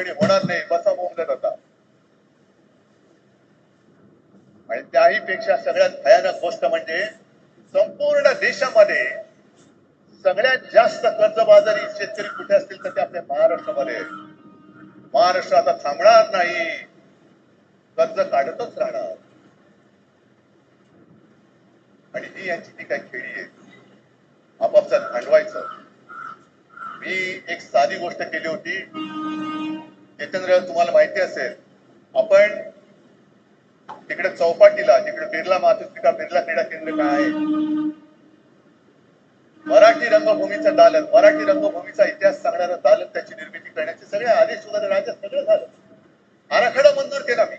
नोंदणी होणार नाही बसा बोंबलत होता. आणि त्याही पेक्षा सगळ्यात भयानक गोष्ट म्हणजे संपूर्ण देशामध्ये सगळ्यात जास्त कर्जबाजारी शेतकरी कुठे असतील तर ते आपल्या महाराष्ट्रामध्ये महाराष्ट्र आता थांबणार नाही. कर्ज काढतच राहणार. आणि ही यांची ती काय खेळी आहे. आपापसात भांडवायचं. मी एक साधी गोष्ट केली होती. जितेंद्र तुम्हाला माहिती असेल आपण तिकडे चौपाटीला तिकडे बिर्ला मातृत्विका बिर्ला क्रीडा केंद्र काय आहे? मराठी रंगभूमीचं दालन मराठी रंगभूमीचा इतिहास सांगणारं दालन त्याची निर्मिती करण्याचे सगळे आदेश सुद्धा राज्यात सगळं झालं. आराखडा मंजूर केला मी.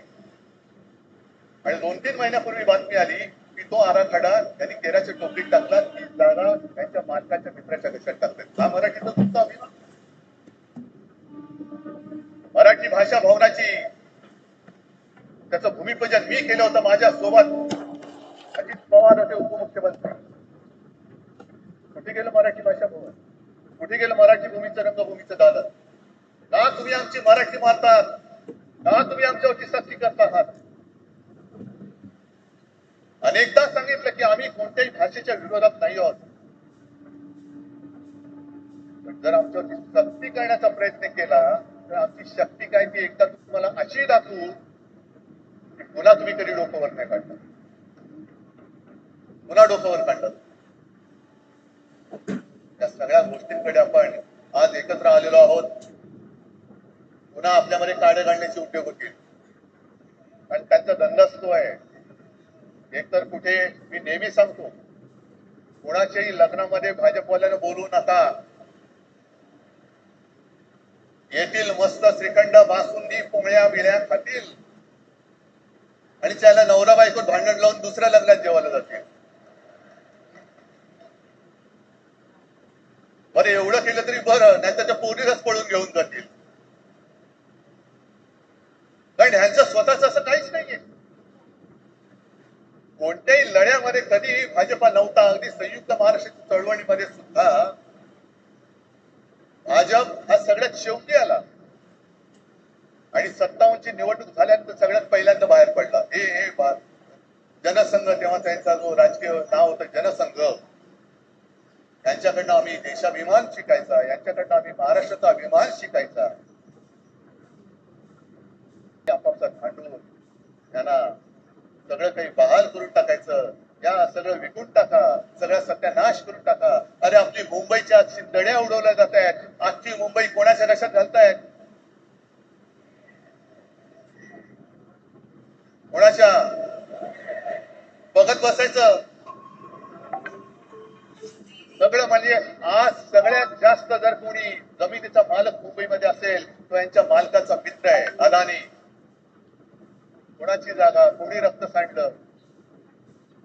आणि दोन तीन महिन्यापूर्वी बातमी आली की तो आराखडा त्यांनी केराच्या टोपलीत टाकला ती जागा त्यांच्या मालकाच्या मित्राच्या घशात टाकतात. हा मराठीचा तुमचा अभिमान मराठी भाषा भवनाची त्याचं भूमिपूजन मी केलं होतं माझ्या सोबत. अजित पवार होते उपमुख्यमंत्री. कुठे गेलं मराठी भाषा भवन? कुठे गेलं मराठी भूमीचं रंगभूमीचं दालन? का तुम्ही आमची मराठी मारतात का तुम्ही आमच्यावरती सक्ती करता आहात. अनेकदा सांगितलं की आम्ही कोणत्याही भाषेच्या विरोधात नाही आहोत. जर आमच्यावरती सक्ती करण्याचा प्रयत्न केला तर आमची शक्ती काय ती एकदा तुम्हाला अशी दाखवू की पुन्हा तुम्ही कधी डोकं वर नाही काढणार. पुन्हा डोकं वर काढतात. या सगळ्या गोष्टींकडे आपण आज एकत्र आलेलो आहोत. पुन्हा आपल्यामध्ये काढे काढण्याचे उद्योग होतील. आणि त्यांचा धंदाच तो आहे. एकतर कुठे मी नेहमी सांगतो कोणाच्याही लग्नामध्ये भाजपवाल्यानं बोलू नका. येथील मस्त श्रीखंड बासुंदी पोळ्या बिळ्या खातील. आणि त्याला नवरा बायकोत भांडण लावून दुसऱ्या लग्नात जेवायला जातील. बरं एवढं केलं तरी बरं नाही तर त्या पोरीलाच पळून घेऊन जातील. कारण ह्यांचं स्वतःच असं काहीच नाहीये. कोणत्याही लढ्यामध्ये कधी भाजपा नव्हता. अगदी संयुक्त महाराष्ट्र चळवळीमध्ये सुद्धा भाजप हा सगळ्यात शेवटी आला. आणि सत्तावन्नची निवडणूक झाल्यानंतर सगळ्यात पहिल्यांदा बाहेर पडला. हे हे बा- जनसंघ तेव्हा त्यांचा जो राजकीय नाव होतं जनसंघ. यांच्याकडनं आम्ही देशाभिमान शिकायचा यांच्याकडनं आम्ही महाराष्ट्राचा अभिमान शिकायचा. आपापसात भांडून त्यांना सगळं काही बहाल करून टाकायचं या सगळं विकून टाका सगळा सत्यानाश करून टाका. अरे आपली मुंबईच्या शिंदड्या दड्या उडवल्या जात आहेत. आजची मुंबई कोणाच्या रशात घालतायत कोणाच्या बघत बसायचं सगळं म्हणजे आज सगळ्यात जास्त जर कोणी जमिनीचा मालक मुंबईमध्ये असेल तो यांच्या मालकाचा मित्र आहे अदानी कोणाची जागा कोणी रक्त सांडलं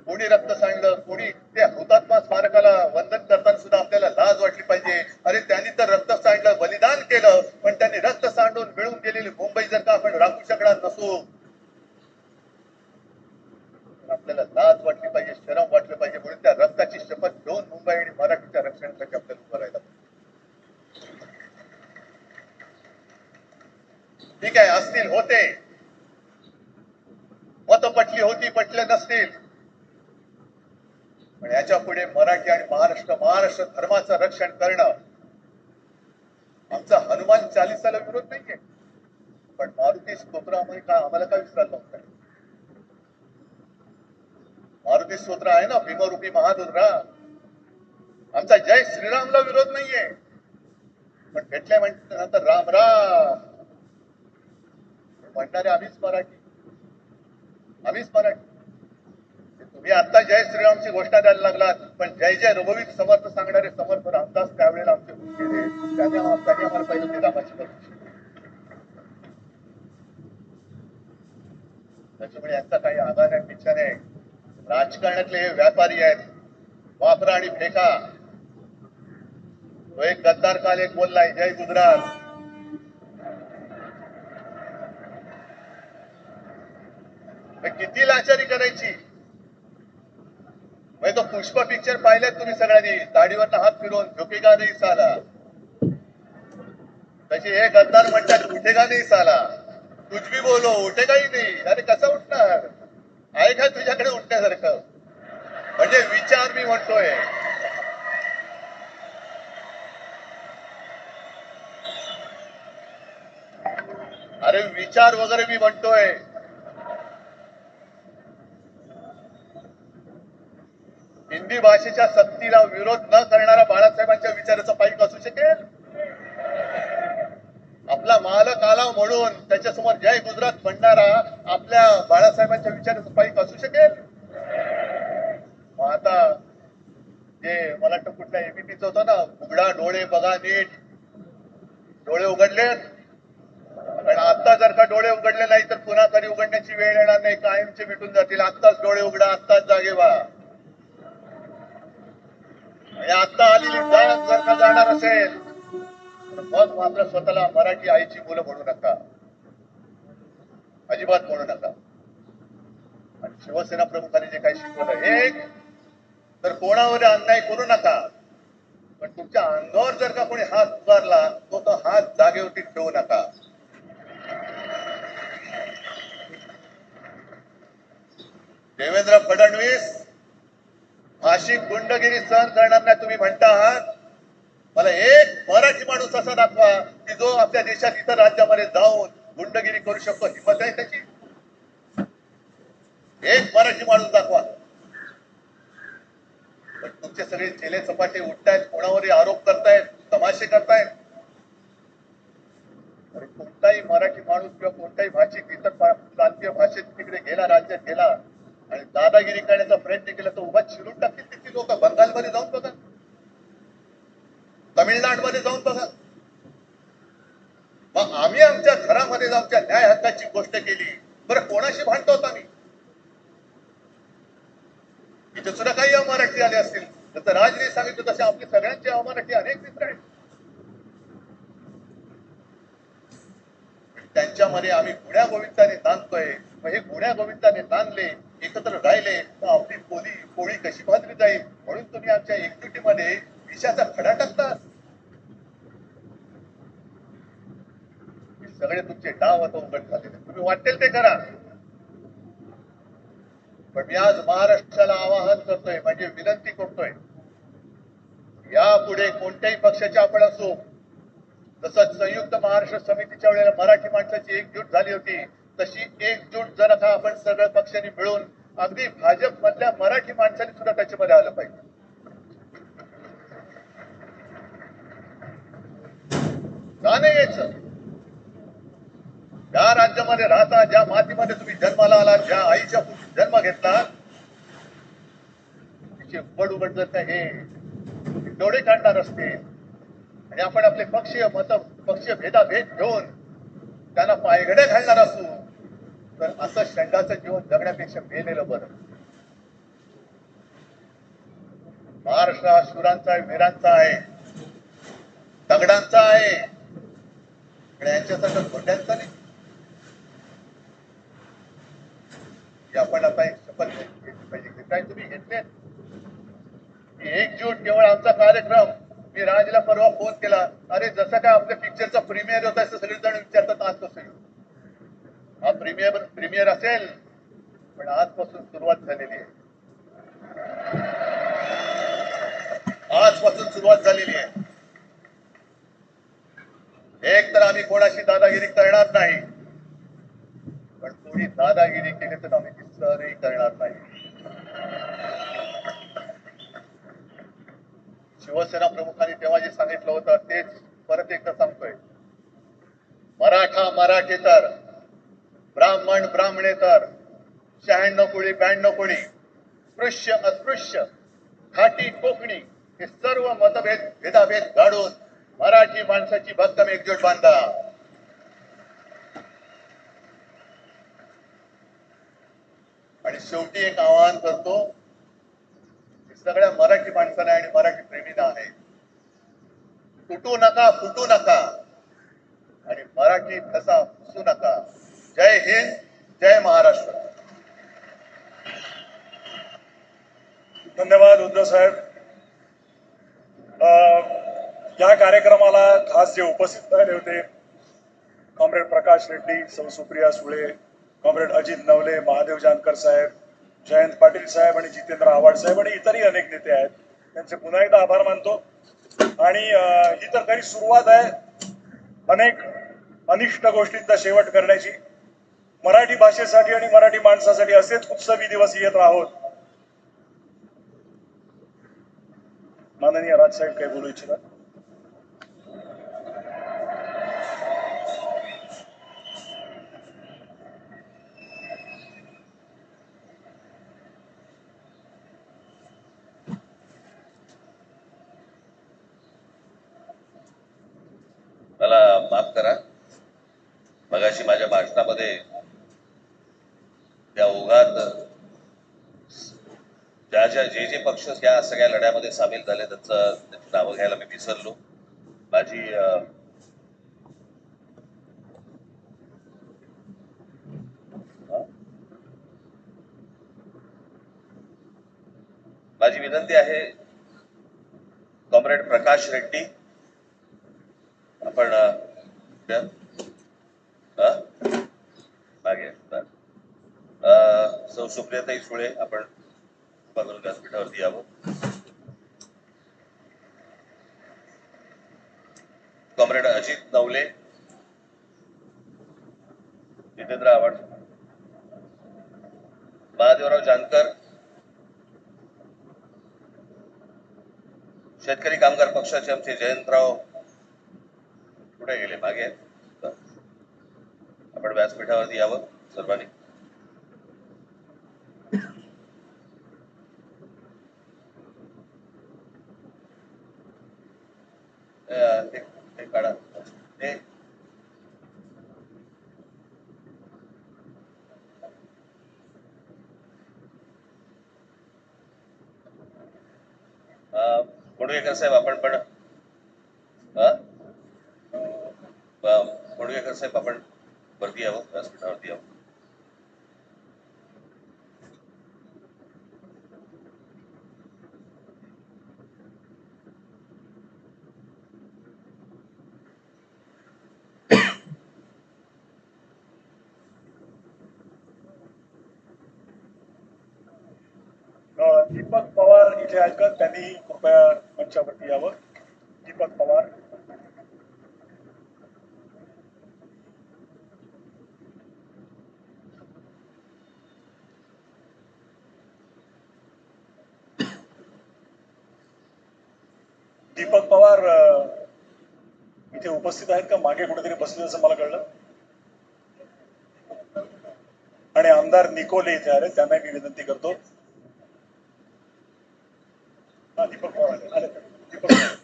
कोणी रक्त सांडलं कोणी त्या हुतात्मा स्मारकाला वंदन करताना सुद्धा आपल्याला लाज वाटली पाहिजे अरे त्यांनी तर रक्त सांडलं बलिदान केलं पण त्यांनी रक्त सांडून मिळून गेलेली मुंबई जर का आपण राखू शकणार नसू तर आपल्याला लाज वाटली पाहिजे शरम वाटलं पाहिजे म्हणून त्या रक्ताची शपथ घेऊन मुंबई आणि मराठीच्या रक्षणासाठी आपल्याला उभं राहायला पाहिजे. ठीक आहे असतील होते मत पटली होती पटले नसतील पण याच्यापुढे मराठी आणि महाराष्ट्र महाराष्ट्र धर्माचं रक्षण करणं. आमचा हनुमान चालिसाला विरोध नाहीये. पण मारुती स्तोत्रामुळे काय आम्हाला काय विसरायला नव्हतं मारुती स्तोत्र आहे ना भीमरूपी महादुर्गा आमचा जय श्रीरामला विरोध नाहीये. पण भेटल्या नंतर राम राम. म्हणणारे आम्हीच मराठी. आम्हीच मराठी. तुम्ही आता जय श्रीरामची घोषणा द्यायला लागलात पण जय जय रघुवीर समर्थ सांगणारे समर्थ रामदास त्यावेळेला आमचे होऊन त्यांनी आम्हाला रामाची त्याच्यामुळे यांचा काही आधार आहे पिक्चर नाही. राजकारणातले हे व्यापारी आहेत. वापरा आणि फेका तो एक गद्दार काल एक बोललाय जय गुजरात. किती लाचारी करायची? तो पुष्प पिक्चर पाहिलाय तुम्ही सगळ्यांनी. दाढीवर हात फिरवून झोकेगा नाही साला त्याची हे गद्दार म्हणतात उठेगा नाही साला कुछ भी बोलो उठेगा नाही. अरे कसं उठणार? आहे का तुझ्याकडे उठण्यासारखं? म्हणजे विचार मी म्हणतोय. अरे विचार वगैरे मी म्हणतोय. हिंदी भाषेच्या सक्तीला विरोध न करणारा बाळासाहेबांच्या विचाराचा पाईक असू शकेल? आपला मालक आला म्हणून त्याच्यासमोर जय गुजरात म्हणणारा आपल्या बाळासाहेबांच्या विचाराचा पाईक असू शकेल? आता जे मला वाटतं कुठल्या एबीपीच होतं ना उघडा डोळे बघा नीट. डोळे उघडलेत. कारण आता जर का डोळे उघडले नाही तर पुन्हा कधी उघडण्याची वेळ येणार नाही कायमचे मिटून जातील. आत्ताच डोळे उघडा आत्ताच जागे व्हा. आता आलेली जाण जर का जाणार असेल. तर मग मात्र स्वतःला मराठी आईची मुलं म्हणू नका. अजिबात म्हणू नका. आणि शिवसेना प्रमुखांनी जे काही शिकवलं एक तर कोणावर अन्याय करू नका. पण तुमच्या अंगावर जर का कोणी हात उभारला तो तो हात जागेवरती ठेवू नका. देवेंद्र फडणवीस गुंडगिरी सहन करणार नाही तुम्ही म्हणता आहात? मला एक मराठी माणूस असा दाखवा की जो आपल्या देशात इतर राज्यामध्ये जाऊन गुंडगिरी करू शकतो. हिंमत आहे त्याची? एक मराठी माणूस दाखवा. पण तुमचे सगळे चेले चपाटे उठतायत कोणावरही आरोप करतायत तमाशे करतायत. कोणताही मराठी माणूस किंवा कोणताही भाषिक इतर प्रांतीय भाषेत तिकडे गेला राज्यात गेला आणि दादागिरी करण्याचा प्रयत्न केला तर उभा चिरून टाकेल. लोक बंगालमध्ये जाऊन बघा. तमिळनाडमध्ये जाऊन बघा. मग आम्ही आमच्या घरामध्ये जाऊन न्याय हक्काची गोष्ट केली. बरं कोणाशी भांडतो होता आम्ही? इथे सुद्धा काही अमराठी आले असतील. तर राजने सांगितलं तसे आपले सगळ्यांचे अमराठी अनेक मित्र आहेत. त्यांच्यामध्ये आम्ही गुण्या गोविंदाने नांदतोय मग हे गुण्या गोविंदाने नांदले एकत्र राहिले तर आपली पोली पोळी कशी बांधली जाईल? म्हणून तुम्ही आमच्या एकजुटीमध्ये विषाचा खडा टाकता. सगळे तुमचे डाव आता उघड झालेले तुम्ही वाटेल ते करा. पण मी आज महाराष्ट्राला आवाहन करतोय म्हणजे विनंती करतोय. यापुढे कोणत्याही पक्षाचे आपण असो जसं संयुक्त महाराष्ट्र समितीच्या वेळेला मराठी माणसाची एकजूट झाली होती. तशी एकजूट जर आता आपण सगळ्या पक्षांनी मिळून अगदी भाजप मधल्या मराठी माणसांनी सुद्धा त्याच्यामध्ये आलं पाहिजे. का नाही यायचं? ज्या राज्यामध्ये राहता ज्या मातीमध्ये तुम्ही जन्माला आला ज्या आईच्या जन्म घेतला तिचे उघड उघड जर का हे? डोळे काढणार असते आणि आपण आपले पक्षीय मत पक्षीय भेदाभेद घेऊन त्यांना पायघड्या घालणार असू. तर असं शंडाचं जीवन जगण्यापेक्षा मेलेलं बरं. महाराष्ट्र हा शुरांचा आहे वीरांचा आहे दगडांचा आहे यांच्यासारखं खोट्यांचा नाही. आपण आता एक शपथ घेतली पाहिजे. काय तुम्ही घेतले एक एकजूट केवळ आमचा कार्यक्रम. मी राजला परवा फोन केला. अरे जसं काय आपल्या पिक्चरचा प्रीमियर होता असं सगळेजण विचारतात आज कसं येईल हा प्रीमियर असेल पण आजपासून सुरुवात झालेली आहे. आजपासून सुरुवात झालेली आहे. एक तर आम्ही कोणाशी दादागिरी करणार नाही पण कोणी दादागिरी केली तर आम्ही ती सहनही करणार नाही. शिवसेना प्रमुखांनी तेव्हा जे सांगितलं होतं तेच परत एकदा सांगतोय. मराठा मराठेतर ब्राह्मण ब्राह्मणेतर शहाण्णव कोळी ब्याण्णव कोळी स्पृश्य अस्पृश्य खाटी कोकणी हे सर्व मतभेद भेदाभेद गाडून मराठी माणसाची भक्कम एकजूट बांधा. आणि शेवटी एक आवाहन करतो की सगळ्या मराठी माणसांना आणि मराठी प्रेमींना आहे तुटू नका फुटू नका. आणि मराठी ठसा हे हिंद जय महाराष्ट्र. धन्यवाद उद्धव साहेब. या कार्यक्रमाला खास जे उपस्थित राहिले होते कॉम्रेड प्रकाश रेड्डी सौ सुप्रिया सुळे कॉम्रेड अजित नवले महादेव जानकर साहेब जयंत पाटील साहेब आणि जितेंद्र आव्हाड साहेब आणि इतरही अनेक नेते आहेत. त्यांचे पुन्हा एकदा आभार मानतो. आणि ही तर काही सुरुवात आहे अनेक अनिष्ट गोष्टींचा शेवट करण्याची. मराठी भाषेसाठी आणि मराठी माणसासाठी असेच उत्सवी दिवस येत आहोत माननीय राजसाहेब काही बोलू इच्छितात मला माफ करा मगाशी माझ्या भाषणामध्ये त्या ओघात ज्या ज्या जे जे पक्ष या सगळ्या लढ्यामध्ये सामील झाले त्यांचं त्यांची नावं घ्यायला मी विसरलो. माझी माझी विनंती आहे कॉम्रेड प्रकाश रेड्डी आपण मागे सौ सुप्रियाताई सुळे आपण उत्पादन व्यासपीठावरती यावं. कॉम्रेड अजित नवले. जितेंद्र आव्हाड. महादेवराव जानकर. शेतकरी कामगार पक्षाचे आमचे जयंतराव कुठे गेले मागे. आपण व्यासपीठावरती यावं सर्वांनी अं, ते ते काढा ते अं, साहेब आपण पण हा? साहेब आपण वरती यावं व्यासपीठावरती यावं दीपक पवार इथे ऐकत त्यांनी कृपया मंचावरती यावं? दीपक पवार. दीपक पवार इथे उपस्थित आहेत का? मागे कुठेतरी बसले असं मला कळलं. आणि आमदार निकोले इथे आले त्यांना मी विनंती करतो हा दीपक पवार आले आले दीपक पवार.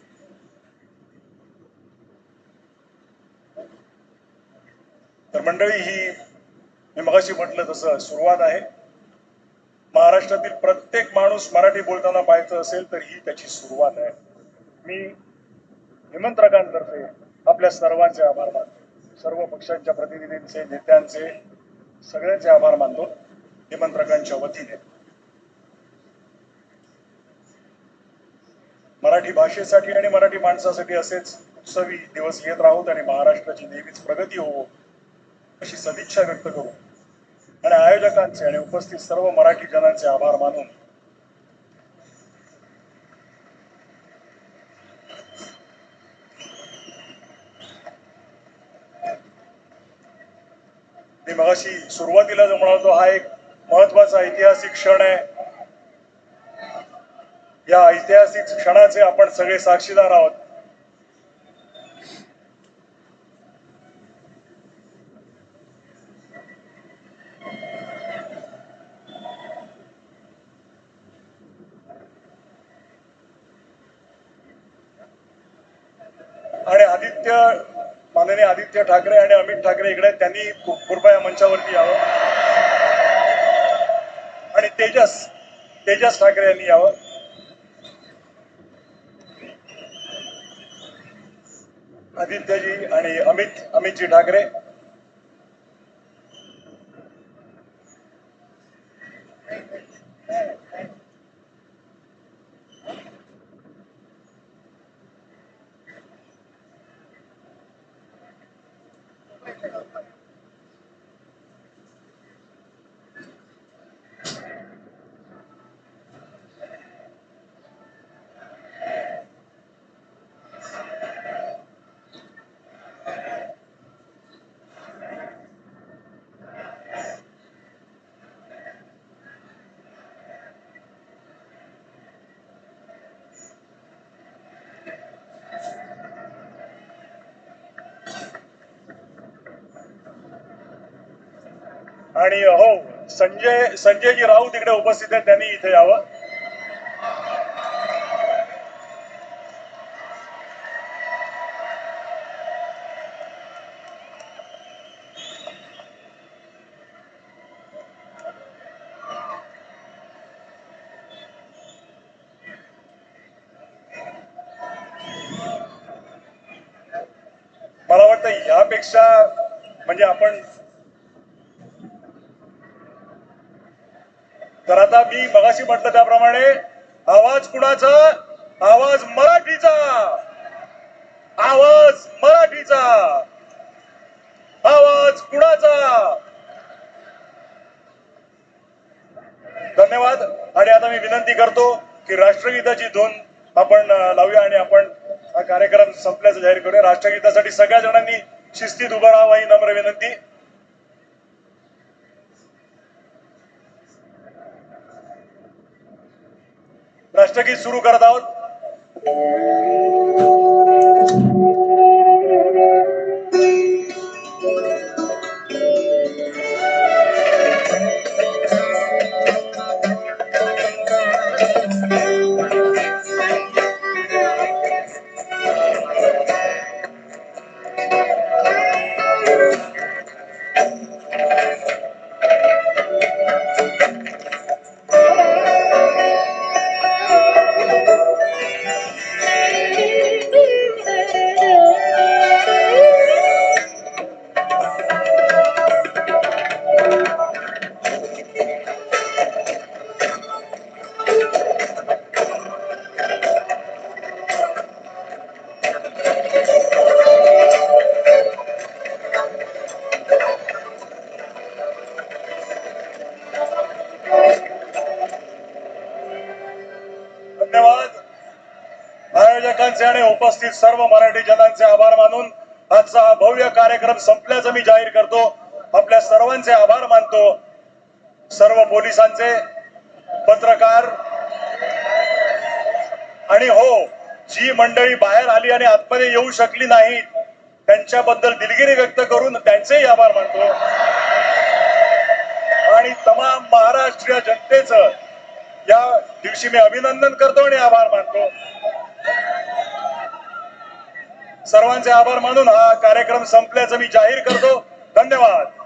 तर मंडळी ही मी मगाशी म्हटलं तसं सुरुवात आहे. महाराष्ट्रातील प्रत्येक माणूस मराठी बोलताना पाहायचं असेल तर ही त्याची सुरुवात आहे. मी निमंत्रकांतर्फे आपल्या सर्वांचे आभार मानतो. सर्व पक्षांच्या प्रतिनिधींचे नेत्यांचे सगळ्यांचे आभार मानतो निमंत्रकांच्या वतीने. मराठी भाषेसाठी आणि मराठी माणसासाठी असेच उत्सवी दिवस येत राहोत आणि महाराष्ट्राची नेहमीच प्रगती होवो अशी सदिच्छा व्यक्त करू. आणि आयोजकांचे आणि उपस्थित सर्व मराठी जनांचे आभार मानून मी मगाशी सुरुवातीला जो म्हणालो हा एक महत्त्वाचा ऐतिहासिक क्षण आहे. या ऐतिहासिक क्षणाचे आपण सगळे साक्षीदार आहोत. आणि आदित्य माननीय आदित्य ठाकरे आणि अमित ठाकरे इकडे त्यांनी कृपया मंचावरती यावं. आणि तेजस तेजस ठाकरे यांनी यावं. आदित्यजी आणि अमित अमितजी ठाकरे. आणि हो संजय संजयजी राऊत इकडे उपस्थित आहेत त्यांनी इथे यावं. मला वाटतं यापेक्षा म्हणजे आपण तर आता मी मगाशी म्हटलं त्याप्रमाणे आवाज कुणाचा? आवाज मराठीचा. आवाज मराठीचा. आवाज कुणाचा? धन्यवाद. आणि आता मी विनंती करतो की राष्ट्रगीताची धून आपण लावूया आणि आपण हा कार्यक्रम संपल्याचं जाहीर करूया. राष्ट्रगीतासाठी सगळ्या जणांनी शिस्तीत उभं राहावं ही नम्र विनंती. राष्ट्रगीत सुरू करत आहोत. उपस्थित सर्व मराठी जनांचे आभार मानून आजचा हा भव्य कार्यक्रम संपल्याचं मी जाहीर करतो. आपल्या सर्वांचे आभार मानतो. सर्व पोलिसांचे पत्रकार आणि हो जी मंडळी बाहेर आली आणि आतमध्ये येऊ शकली नाही त्यांच्याबद्दल दिलगिरी व्यक्त करून त्यांचेही आभार मानतो. आणि तमाम महाराष्ट्रीय जनतेच या दिवशी मी अभिनंदन करतो आणि आभार मानतो. सर्वांचे आभार मानून हा कार्यक्रम संपल्याचं मी जाहीर करतो. धन्यवाद.